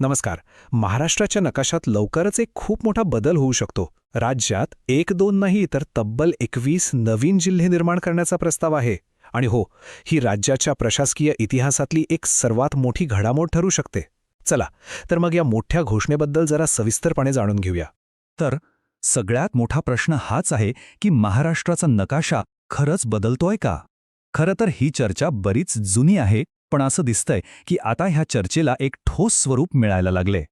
नमस्कार. महाराष्ट्राच्या नकाशात लवकरच एक खूप मोठा बदल होऊ शकतो. राज्यात एक दोन नाही तर तब्बल एकवीस नवीन जिल्हे निर्माण करण्याचा प्रस्ताव आहे. आणि हो ही राज्याच्या प्रशासकीय इतिहासातली एक सर्वात मोठी घडामोड ठरू शकते. चला तर मग या मोठ्या घोषणेबद्दल जरा सविस्तरपणे जाणून घेऊया. तर सगळ्यात मोठा प्रश्न हाच आहे की महाराष्ट्राचा नकाशा खरंच बदलतोय का? खरं तर ही चर्चा बरीच जुनी आहे पण असं दिसतंय की आता ह्या चर्चेला एक ठोस स्वरूप मिळायला लागले.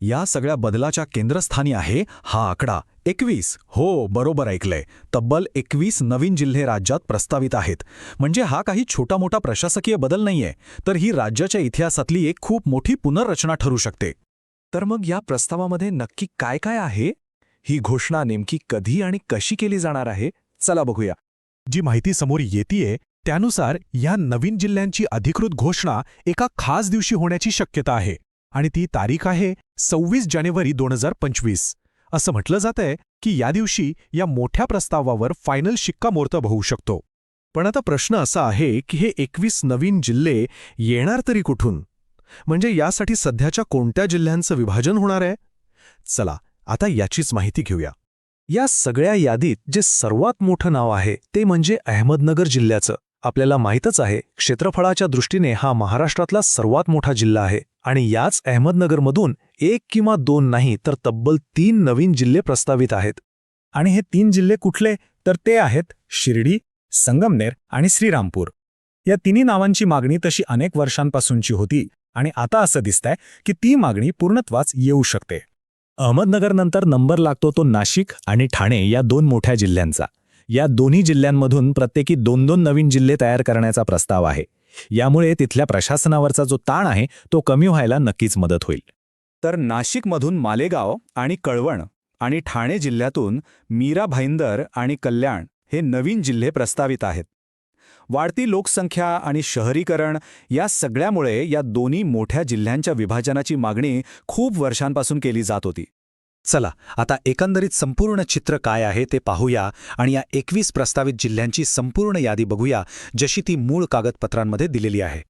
या सगळ्या बदलाच्या केंद्रस्थानी आहे हा आकडा. एकवीस. हो बरोबर ऐकलंय. तब्बल एकवीस नवीन जिल्हे राज्यात प्रस्तावित आहेत. म्हणजे हा काही छोटा मोठा प्रशासकीय बदल नाहीये तर ही राज्याच्या इतिहासातली एक खूप मोठी पुनर्रचना ठरू शकते. तर मग या प्रस्तावामध्ये नक्की काय काय आहे? ही घोषणा नेमकी कधी आणि कशी केली जाणार आहे? चला बघूया. जी माहिती समोर येतीये त्यानुसार या नवीन जिल्ह्यांची अधिकृत घोषणा एका खास दिवशी होण्याची शक्यता आहे आणि ती तारीख आहे सव्वीस जानेवारी दोन हजार पंचवीस. असं म्हटलं जातंय की या दिवशी या मोठ्या प्रस्तावावर फायनल शिक्कामोर्तब होऊ शकतो. पण आता प्रश्न असा आहे की हे एकवीस नवीन जिल्हे येणार तरी कुठून? म्हणजे यासाठी सध्याच्या कोणत्या जिल्ह्यांचं विभाजन होणार आहे? चला आता याचीच माहिती घेऊया. या सगळ्या यादीत जे सर्वात मोठं नाव आहे ते म्हणजे अहमदनगर जिल्ह्याचं. आपल्याला माहीतच आहे क्षेत्रफळाच्या दृष्टीने हा महाराष्ट्रातला सर्वात मोठा जिल्हा आहे आणि याच अहमदनगरमधून एक किंवा दोन नाही तर तब्बल तीन नवीन जिल्हे प्रस्तावित आहेत. आणि हे तीन जिल्हे कुठले? तर ते आहेत शिर्डी संगमनेर आणि श्रीरामपूर. या तिन्ही नावांची मागणी तशी अनेक वर्षांपासूनची होती आणि आता असं दिसतंय की ती मागणी पूर्णत्वाच येऊ शकते. अहमदनगरनंतर नंबर लागतो तो नाशिक आणि ठाणे या दोन मोठ्या जिल्ह्यांचा. या दोन्ही जिल्ह्यांमधून प्रत्येकी दोन दोन नवीन जिल्हे तयार करण्याचा प्रस्ताव आहे. यामुळे तिथल्या प्रशासनावरचा जो ताण आहे तो कमी व्हायला नक्कीच मदत होईल. तर नाशिकमधून मालेगाव आणि कळवण आणि ठाणे जिल्ह्यातून मीरा भाईंदर आणि कल्याण हे नवीन जिल्हे प्रस्तावित आहेत. वाढती लोकसंख्या आणि शहरीकरण या सगळ्यामुळे या दोन्ही मोठ्या जिल्ह्यांच्या विभाजनाची मागणी खूप वर्षांपासून केली जात होती. चला आता एकंदरीत संपूर्ण चित्र काय आहे ते पाहूया आणि या एकवीस प्रस्तावित जिल्ह्यांची संपूर्ण यादी बघूया जशी ती मूळ कागदपत्रांमध्ये दिलेली आहे.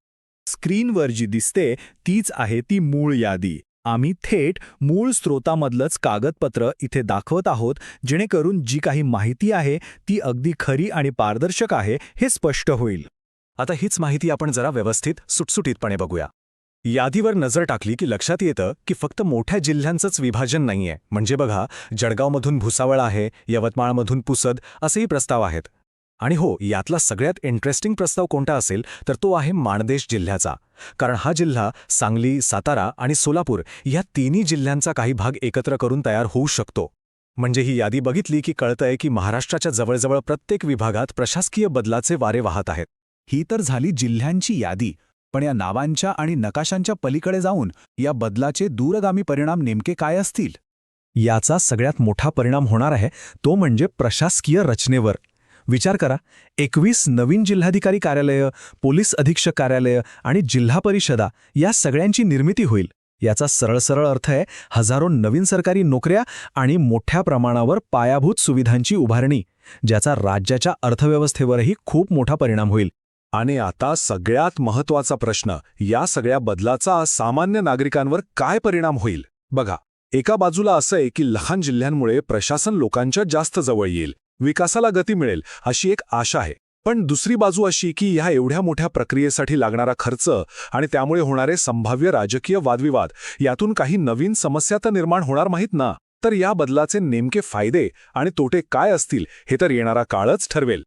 स्क्रीनवर जी दिसते तीच आहे ती मूळ यादी. आम्ही थेट मूळ स्रोतामधलंच कागदपत्र इथे दाखवत आहोत जेणेकरून जी काही माहिती आहे ती अगदी खरी आणि पारदर्शक आहे हे स्पष्ट होईल. आता हीच माहिती आपण जरा व्यवस्थित सुटसुटीतपणे बघूया. यादीवर नजर टाकली की लक्षात येतं की फक्त मोठ्या जिल्ह्यांचंच विभाजन नाहीये. म्हणजे बघा जळगावमधून भुसावळ आहे यवतमाळमधून पुसद असेही प्रस्ताव आहेत. आणि हो यातला सगळ्यात इंटरेस्टिंग प्रस्ताव कोणता असेल तर तो आहे माणदेश जिल्ह्याचा. कारण हा जिल्हा सांगली सातारा आणि सोलापूर या तिन्ही जिल्ह्यांचा काही भाग एकत्र करून तयार होऊ शकतो. म्हणजे ही यादी बघितली की कळतंय की महाराष्ट्राच्या जवळजवळ प्रत्येक विभागात प्रशासकीय बदलाचे वारे वाहत आहेत. ही तर झाली जिल्ह्यांची यादी. पण या नावांच्या आणि नकाशांच्या पलीकडे जाऊन या बदलाचे दूरगामी परिणाम नेमके काय असतील? याचा सगळ्यात मोठा परिणाम होणार आहे तो म्हणजे प्रशासकीय रचनेवर. विचार करा एकवीस नवीन जिल्हाधिकारी कार्यालयं पोलीस अधीक्षक कार्यालयं आणि जिल्हा परिषदा या सगळ्यांची निर्मिती होईल. याचा सरळ सरळ अर्थ आहे हजारो नवीन सरकारी नोकऱ्या आणि मोठ्या प्रमाणावर पायाभूत सुविधांची उभारणी ज्याचा राज्याच्या अर्थव्यवस्थेवरही खूप मोठा परिणाम होईल. आणि आता सगळ्यात महत्त्वाचा प्रश्न या सगळ्या बदलाचा सामान्य नागरिकांवर काय परिणाम होईल? बघा एका बाजूला असं आहे की लहान जिल्ह्यांमुळे प्रशासन लोकांच्या जास्त जवळ येईल विकासाला गती मिळेल अशी एक आशा आहे. पण दुसरी बाजू अशी की ह्या एवढ्या मोठ्या प्रक्रियेसाठी लागणारा खर्च आणि त्यामुळे होणारे संभाव्य राजकीय वादविवाद यातून काही नवीन समस्या तर निर्माण होणार माहीत ना? तर या बदलाचे नेमके फायदे आणि तोटे काय असतील हे तर येणारा काळच ठरवेल.